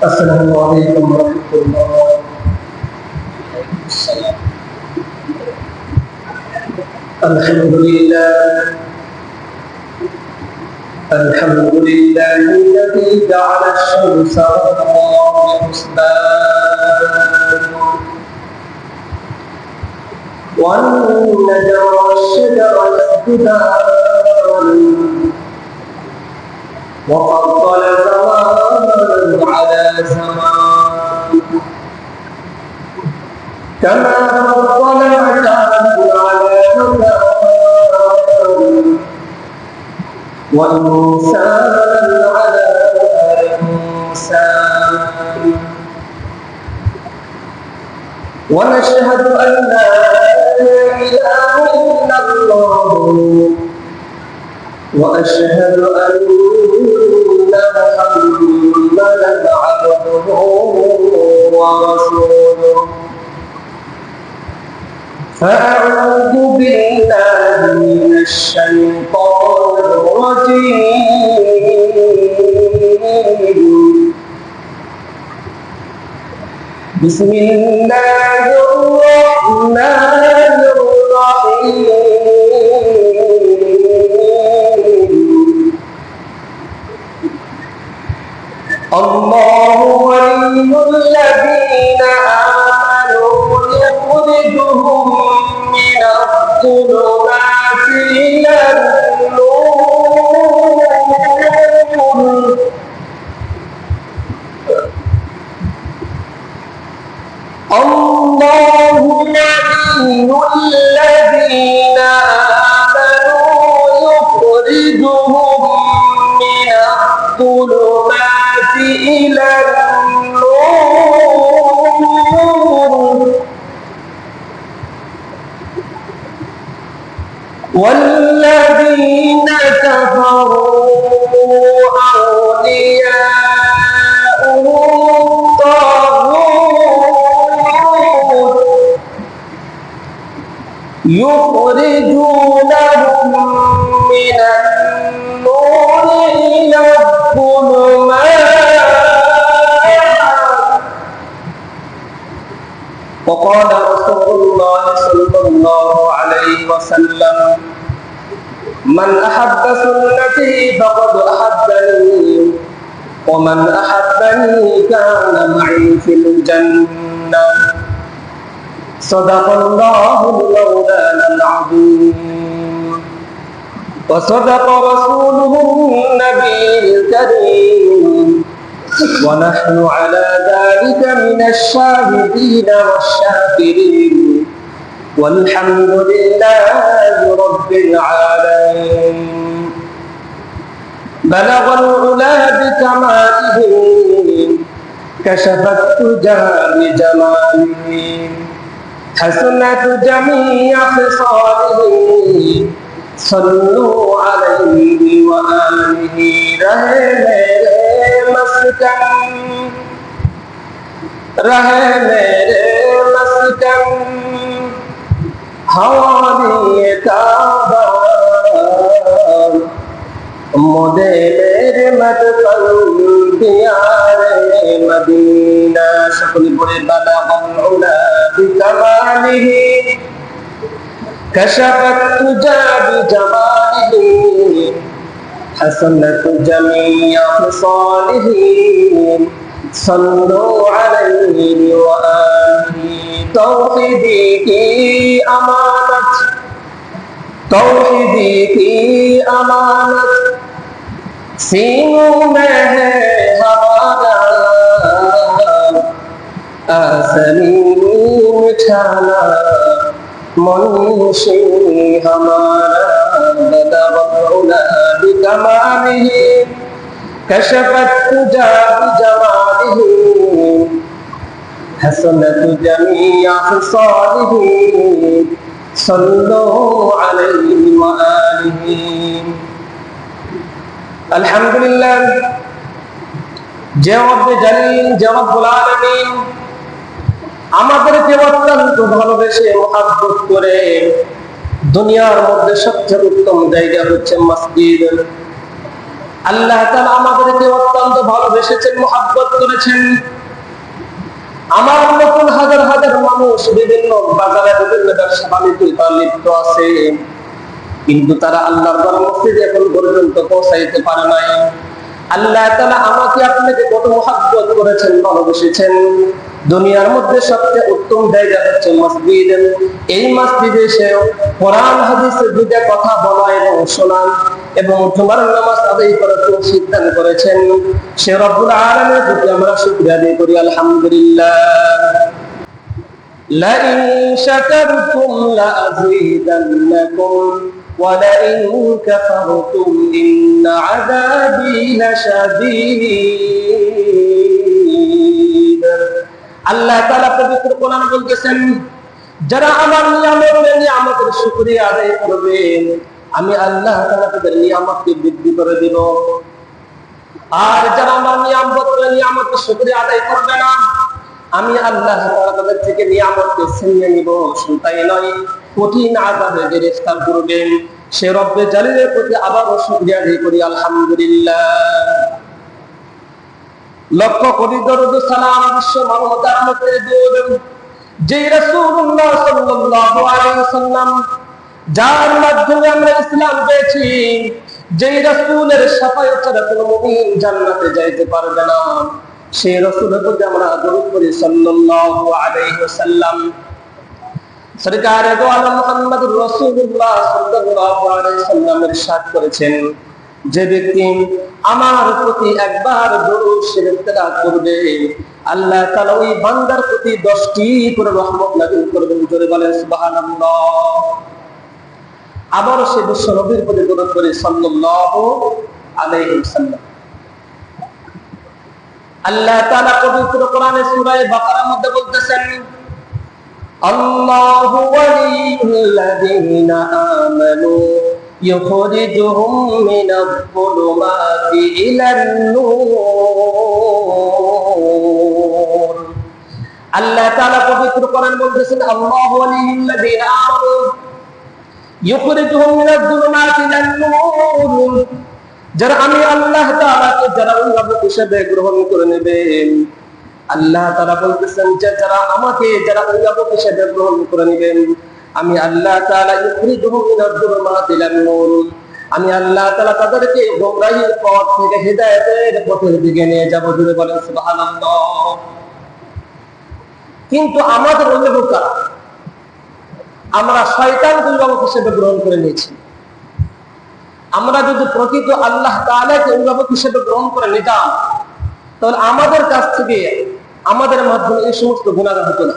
السلام عليكم ورحمة الله. الحمد لله. الحمد لله الذي جعل الشمس والقمر حسبان والنجم والشجر يسجدان زمان على زمان كما فضل عتاب على مكان وإنسانا على إنسان ونشهد أن لا إله إلا الله. وأشهد أن بسم الله الرحمن الرحيم. الله ولي الذين آمنوا يخرجهم من الظلمات إلى النور. الله ولي الذين آمنوا يخرجهم من الظلمات إلى النور. والذين كفروا وقال رسول الله صلى الله عليه وسلم من أحب سنتي فقد أحبني ومن أحبني كان معي في الجنة صدق الله مولانا العظيم وصدق رسوله النبي الكريم ونحن على ذلك من الشاهدين والشاكرين والحمد لله رب العالمين. بلغ العلا بكماله كشف التجى بجماله حسنت جميع خصاله. صلوا عليه وآله رہے میرے مسکن رہے میرے مسکن ہماری کعبہ مجھے میرے مت دیار مدینہ شکل برے بلا بمعلا بکمالی كشفت تجا بجماله حسنت جميع خصاله صلوا عليه وآله توحيدك أمانة توحيدك أمانة سینوں میں ہے ہمارا آسمین چھانا منشی ہمارا بلا بکماله کشفت تجا بجماله حسنت جميع خصاله صلوا عليه وآله الحمد لله جواب جلیل جواب العالمین আমাদেরকে অত্যন্ত ভালোবেসে মহাব্বত করে দুনিয়ার মধ্যে সবচেয়ে উত্তম জায়গা হচ্ছে মসজিদ। আল্লাহ আমাদেরকে অত্যন্ত ভালোবেসেছেন, মোহাব্বত করেছেন। আমার হাজার হাজার মানুষ বিভিন্ন বাজারে বিভিন্ন ব্যবসা লিপ্ত আছে, কিন্তু তারা আল্লাহর মসজিদে এখন পর্যন্ত পৌঁছাইতে পারে নাই। আল্লাহ তাআলা আমাকে আপনাকে কত মহাব্বত করেছেন, ভালোবেসেছেন। দুনিয়ার মধ্যে সবচেয়ে উত্তম জায়গা হচ্ছে মসজিদ এই মসজিদে সে কোরআন হাদিসের দুইটা কথা বলা এবং শোনা এবং তোমার নামাজ আদায় করার তৌফিক দান করেছেন সে রব্বুল আলামিনের প্রতি আমরা শুকরিয়া আদায় করি আলহামদুলিল্লাহ لئن شكرتم لأزيدنكم ولئن كفرتم إن عذابي لشديد আল্লাহ তাআলা পবিত্র কোরআন বলতেছেন, যারা আমার নিয়ামতের নিয়ামতের শুকরিয়া আদায় করবে, আমি আল্লাহ তাআলা তাদের নিয়ামতকে বৃদ্ধি করে দেব। আর যারা আমার নিয়ামতের নিয়ামতের শুকরিয়া আদায় করবে না, আমি আল্লাহ তাআলা তাদের থেকে নিয়ামতকে ছিনিয়ে নিব। শুধু তাই নয়, কঠিন আযাবে গ্রেফতার করবেন সে রব্বে জালিলের প্রতি আবারও শুকরিয়া আদায় করি, আলহামদুলিল্লাহ। লক্ষ কোটি দরুদ সালাম বিশ্ব মানবতার মধ্যে যে রাসূলুল্লাহ সাল্লাল্লাহু আলাইহি যার মাধ্যমে আমরা ইসলাম পেয়েছি, যেই রাসূলের শাফায়াত ছাড়া কোনো মুমিন জান্নাতে যাইতে পারবে না। সেই রাসূলের প্রতি আমরা দরুদ করি সাল্লাল্লাহু আলাইহি ওয়াসাল্লাম। সরকার দো আলম রাসূলুল্লাহ সাল্লাল্লাহু আলাইহি ইরশাদ করেছেন। যে ব্যক্তি আমার প্রতি একবার করবে, আল্লাহ ওই বান্দার প্রতি 10টি করে রহমত নাযিল করবেন। জোরে বলেন আবার সে বিশ্ব নবীর প্রতি দরুদ করে সাল্লাল্লাহু আল্লাহ তাআলা পবিত্র কোরআনে সূরা বাকারার মধ্যে বলতেছেন, আল্লাহু আমানু। يخرجهم من الظلمات إلى النور আল্লাহ তাআলা পবিত্র কোরআন বলতেছেন আল্লাহু ওয়ালিয়ুল্লাযীনা আমানু ইউখরিজুহুম মিনাজ যুলুমাতি ইলান নূর যারা আমি আল্লাহ তাআলাকে যারা অভিভাবক হিসেবে গ্রহণ করে নেবেন আল্লাহ তাআলা বলতেছেন যে যারা আমাকে যারা অভিভাবক হিসেবে গ্রহণ করে নেবেন আমি আল্লাহ তাআলা ইলান নূর। আমি আল্লাহ তাআলা তাদেরকে গোমরাহির পথ থেকে হেদায়েতের পথের দিকে নিয়ে যাব জুড়ে বলেন সুবহানাল্লাহ। কিন্তু আমাদের কারা আমরা শয়তান অভিভাবক হিসেবে গ্রহণ করে নিয়েছি। আমরা যদি প্রকৃত আল্লাহ তাআলাকে অভিভাবক হিসেবে গ্রহণ করে নিতাম, তাহলে আমাদের কাছ থেকে আমাদের মাধ্যমে এই সমস্ত গুণাগার হতো না।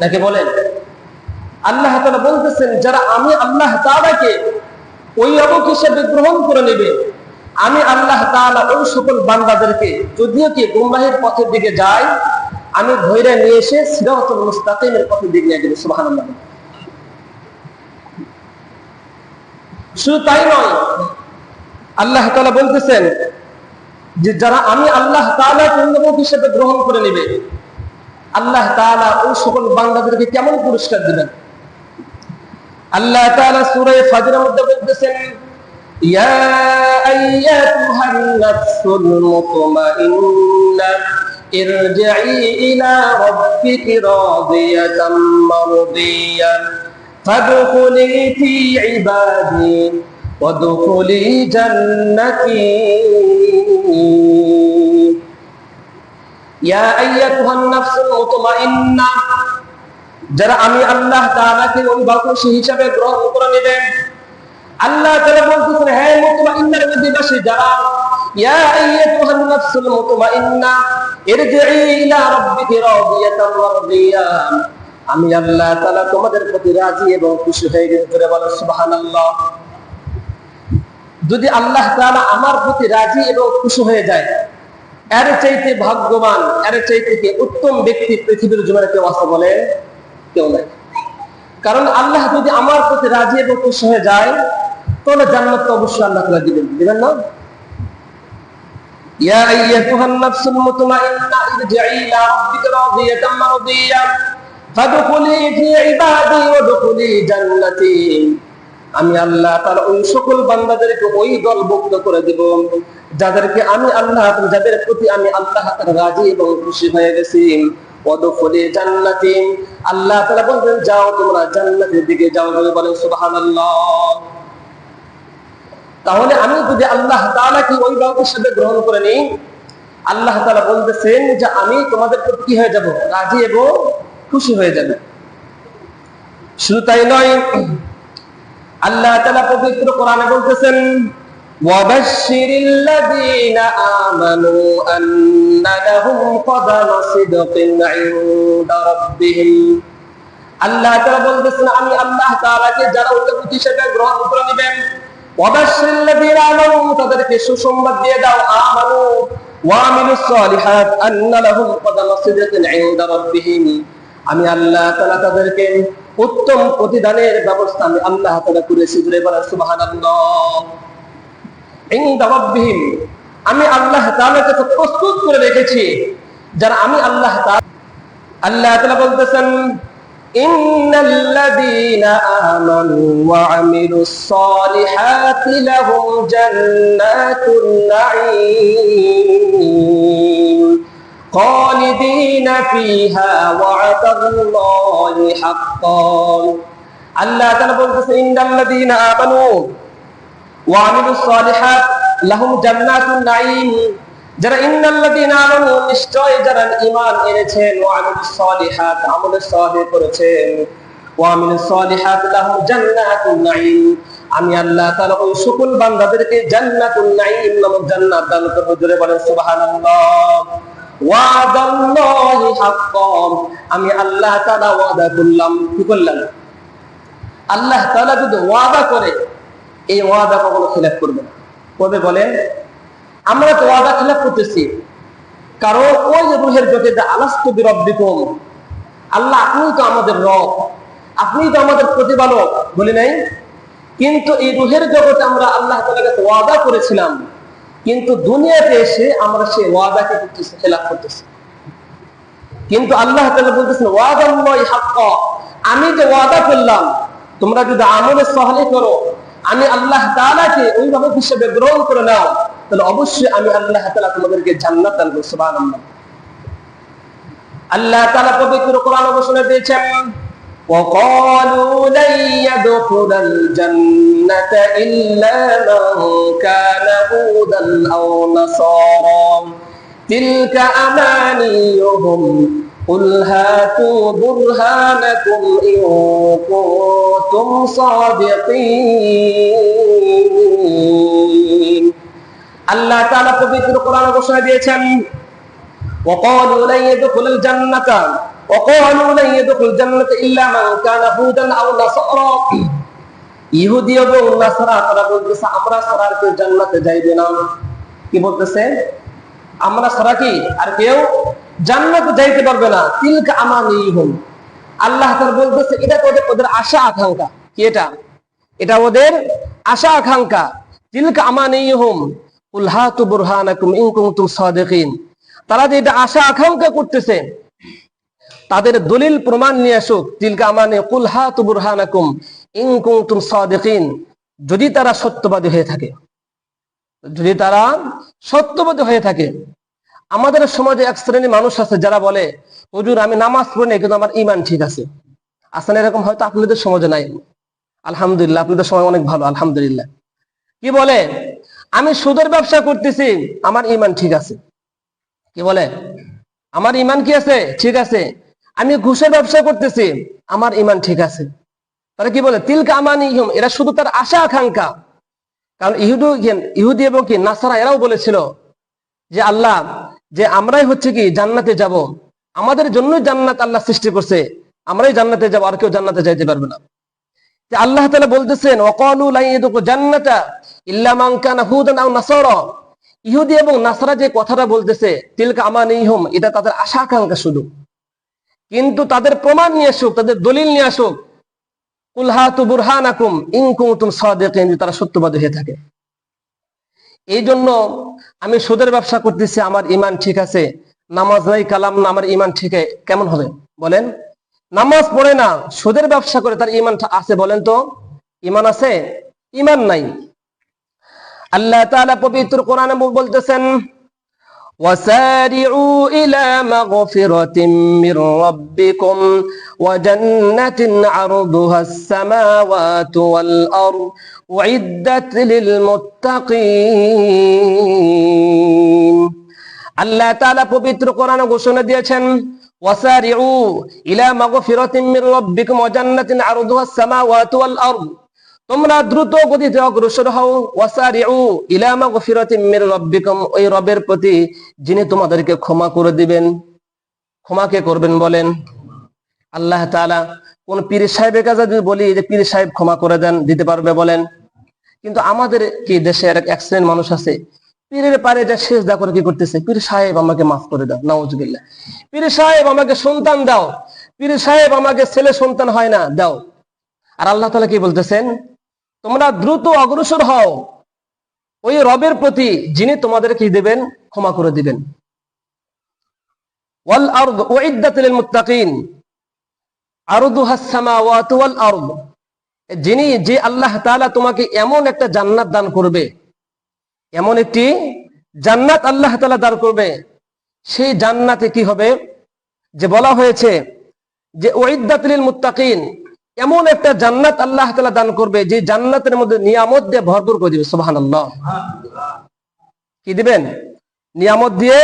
নাকি বলেন আল্লাহ তাআলা বলতেছেন, যারা আমি আল্লাহ তাআলাকে অভিভাবক হিসেবে গ্রহণ করে নেবে, আমি আল্লাহ তাআলা ওই সকল বান্দাদেরকে, যদিও কি গুমরাহের পথের দিকে যায় আমি ধৈর্য নিয়ে এসে সিরাতুল মুস্তাকিমের পথের দিকে নিয়ে গেলে সুবহানাল্লাহ। শুধু তাই নয়, আল্লাহ তাআলা বলতেছেন যে যারা আমি আল্লাহ তাআলা অভিভাবক হিসেবে গ্রহণ করে নেবে, আল্লাহ তাআলা ওই সকল বান্দাদেরকে কেমন পুরস্কার দিবেন? আল্লাহ তাআলা সূরা ফাজরের মধ্যে বলতেছেন ইয়া আইয়াতুহান নাফসুল মুতমাইন্না ارجعي إلى ربك راضية مرضية فادخلي في عبادي وادخلي جنتي يا أيتها النفس المطمئنة যারা আমি আল্লাহ তাআলাকে অভিভাবক হিসাবে গ্রহণ করে নেবেন। আল্লাহ তাআলা বলতেছেন, হে মুতমাইন্নার অধিবাসী যারা, ইয়া আইয়াতুহান নাফসুল ইরজিই ইলা রাব্বিকি আমি আল্লাহ তাআলা তোমাদের প্রতি রাজি এবং খুশি হয়ে সুবহানাল্লাহ। যদি আল্লাহ তাআলা আমার প্রতি রাজি এবং খুশি হয়ে যায়, এর চাইতে ভাগ্যবান, এর চাইতে উত্তম ব্যক্তি পৃথিবীর জমিনে কেউ আছে বলে? কেউ নাই কারণ আল্লাহ যদি আমার প্রতি রাজি এবং খুশি হয়ে যায় তাহলে জান্নাত তো অবশ্যই আল্লাহ তাআলা দিবেন দিবেন না يا أيتها النفس المطمئنة ارجعي إلى ربك راضية مرضية فادخلي في عبادي وادخلي جنتي আমি আল্লাহ তাআলা ওই সকল বান্দাদেরকে ওই দলভুক্ত করে দিব যাদেরকে আমি আল্লাহ যাদের প্রতি আমি আল্লাহ তাআলা রাজি এবং খুশি হয়ে গেছি তাহলে আমি যদি আল্লাহ ওই হিসেবে গ্রহণ করে আল্লাহ বলতেছেন যে আমি তোমাদের কি হয়ে যাব? রাজি এবং খুশি হয়ে যাবে। শুধু তাই নয়, আল্লাহ তাআলা পবিত্র কোরআনে বলতেছেন وبشر الذين آمنوا أن لهم قدم صدق عند ربهم আল্লাহ তাআলা বলতেছেন আমি আল্লাহ তাআলাকে যারা উন্নতি হিসেবে গ্রহণ করে নেবেন وبشر الذين آمنوا তাদেরকে সুসংবাদ দিয়ে দাও আমানু ওয়ামিলুস সালিহাত আন্না লাহুম قدم صدق عند ربهم আমি আল্লাহ তাআলা তাদেরকে উত্তম প্রতিদানের ব্যবস্থা আমি আল্লাহ তাআলা করেছি জুড়ে বলা সুবহানাল্লাহ ইনদা রাব্বিহিম আমি আল্লাহ তাআলার কাছে প্রস্তুত করে রেখেছি যারা আমি আল্লাহ তাআলা আল্লাহ তাআলা বলতেছেন ইন্নাল লাযীনা আমানু ওয়া আমিলুস সালিহাতি লাহুম জান্নাতুন নাঈম خالدين فيها وعد الله حقا আল্লাহ তাআলা বলতেছে ইন্নাল লাযীনা আমানু নিশ্চয় করেছেন। আমি আল্লাহ ওই সকল বান্দাদেরকে জান্নাতুন নাঈম নামক জান্নাত দান করব, জোরে বলেন সুবহানাল্লাহ। ওয়াদাল্লাহি হাক্কান আমি আল্লাহ তাআলা ওয়াদা করলাম। কি করলাম আল্লাহ তাআলা যদি ওয়াদা করে এই ওয়াদা কখনো খিলাফ করবে না। কবে বলেন? আমরা তো ওয়াদা খিলাফ করতেছি। কারণ ওই রুহের জগতে আলাস্তু বিরব্বিকুম, আল্লাহ আপনি তো আমাদের রব আপনি তো আমাদের প্রতিপালক, বলি নাই? কিন্তু এই রুহের জগতে আমরা আল্লাহ ওয়াদা করেছিলাম, কিন্তু দুনিয়াতে এসে আমরা সেই ওয়াদাকে করতেছি, খেলাফ করতেছি। কিন্তু আল্লাহ তাআলা বলতেছেন হাক্কা। আমি যে ওয়াদা করলাম, তোমরা যদি আমলে সহলে করো আমি আল্লাহ তাআলাকে ওইভাবে হিসেবে গ্রহণ করে নাও তাহলে অবশ্যই আমি আল্লাহ তাআলা তোমাদেরকে জান্নাত দান করব সুবহানাল্লাহ আল্লাহ তাআলা পবিত্র কোরআন ঘোষণা দিয়েছেন وقالوا لن يدخل الجنة إلا من كان هودا أو نصارا تلك أمانيهم قل هاتوا برهانكم إن كنتم صادقين আল্লাহ তাআলা পবিত্র কোরআন ঘোষণা দিয়েছেন وقالوا لن يدخل الجنة وقالوا لن يدخل الجنة إلا من كان هودا أو نصارى ইহুদি এবং নাসারা তারা বলতেছে আমরা ছাড়া আর কেউ জান্নাতে যাইবে না কি বলতেছে আমরা ছাড়া কি আর কেউ জান্নাতে যাইতে পারবে না। তিলকা আমানিহুম। আল্লাহ তাআলা বলতেছে, এটা তো ওদের আশা আকাঙ্ক্ষা। কি এটা? এটা ওদের আশা আকাঙ্ক্ষা। তিলকা আমানিহুম। কুল হাতু বুরহানাকুম ইন কুনতুম সাদিকিন। তারা যে এটা আশা আকাঙ্ক্ষা করতেছে, তাদের দলিল প্রমাণ নিয়ে আসুক। তিলকা আমানে কুল হাতু বুরহানাকুম ইন কুনতুম সাদিকিন। যদি তারা সত্যবাদী হয়ে থাকে, যদি তারা সত্যবাদী হয়ে থাকে আমাদের সমাজে এক শ্রেণির মানুষ আছে যারা বলে, হুজুর, আমি নামাজ পড়ি না কিন্তু আমার ইমান ঠিক আছে। আসেন এরকম হয়তো আপনাদের সমাজে নাই। আলহামদুলিল্লাহ, আপনাদের সময় অনেক ভালো, আলহামদুলিল্লাহ। কি বলে, আমি সুদের ব্যবসা করতেছি, আমার ইমান ঠিক আছে। কি বলে, আমার ইমান কি আছে? ঠিক আছে। আমি ঘুষের ব্যবসা করতেছি, আমার ইমান ঠিক আছে। তারা কি বলে, তিলকা আমানি ইহুম এরা শুধু তার আশা আকাঙ্ক্ষা। কারণ ইহুদু, ইহুদি এবং কি, নাসারা এরাও বলেছিল যে, আল্লাহ যে আমরাই হচ্ছে কি জান্নাতে যাব। আমাদের জন্য জান্নাত আল্লাহ সৃষ্টি করছে। আমরাই জান্নাতে যাব, আর কেউ জান্নাতে যাইতে পারবে না। আল্লাহ তাআলা বলতেছেন, ওয়াকালু জান্নাতা ইহুদি এবং নাসারা যে কথাটা বলতেছে, তিলকা আমানিহুম, এটা তাদের আশা আকাঙ্ক্ষা শুধু। কিন্তু তাদের প্রমাণ নিয়ে আসুক, তাদের দলিল নিয়ে আসুক, কুল হাতু বুরহানাকুম ইন কুনতুম সাদিকিন যদি তারা সত্যবাদী হয়ে থাকে। এই জন্য আমি সুদের ব্যবসা করতেছি, আমার ইমান ঠিক আছে। নামাজ নাই কালাম না, আমার ইমান ঠিক কেমন হবে? বলেন। নামাজ পড়ে না, সুদের ব্যবসা করে তার ইমান আছে, বলেন তো। ইমান আছে? ইমান নাই। আল্লাহ তাআলা পবিত্র কোরআনে বলতেছেন وسارعوا إلى مغفرة من ربكم وجنة عرضها السماوات والأرض أعدت للمتقين আল্লাহ তাআলা পবিত্র কোরআনে ঘোষণা দিয়েছেন ওয়াসারিউ ইলা মাগফিরাতিন মির রাব্বিকুম ওয়া জান্নাতিন আরদুহাস সামাওয়াতু ওয়াল আরদ তোমরা দ্রুত গতিতে অগ্রসর হও। ওয়াসারিউ ইলা মাগফিরাতিন মির রাব্বিকুম, ওই রবের প্রতি যিনি তোমাদেরকে ক্ষমা করে দিবেন। ক্ষমা কে করবেন বলেন? আল্লাহ তাআলা কোন পীর সাহেবের কাছে যদি বলি যে, পীর সাহেব ক্ষমা করে দেন দিতে পারবে বলেন? কিন্তু আমাদের কি দেশে এক এক শ্রেণির মানুষ আছে, পীরের পারে যা শেষ দা করে কি করতেছে? পীর সাহেব, আমাকে মাফ করে দাও, নাউজুবিল্লাহ। পীর সাহেব, আমাকে সন্তান দাও। পীর সাহেব, আমাকে ছেলে সন্তান হয় না, দাও। আর আল্লাহ তালা কি বলতেছেন? তোমরা দ্রুত অগ্রসর হও। ওই রবের প্রতি যিনি তোমাদের কি দেবেন, ক্ষমা করে দিবেন। ওয়াল মুত্তাকিন। যিনি, যে আল্লাহ তাআলা তোমাকে এমন একটা জান্নাত দান করবে, এমন একটি জান্নাত আল্লাহ তাআলা দান করবে, সেই জান্নাতে কি হবে? যে বলা হয়েছে যে উইদ্দাত লিল মুত্তাকিন এমন একটা জান্নাত আল্লাহ তালা দান করবে যে জান্নাতের মধ্যে নিয়ামত দিয়ে ভরপুর করে দিবে সুবহানাল্লাহ। কি দিবেন? নিয়ামত দিয়ে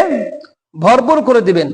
ভরপুর করে দিবেন।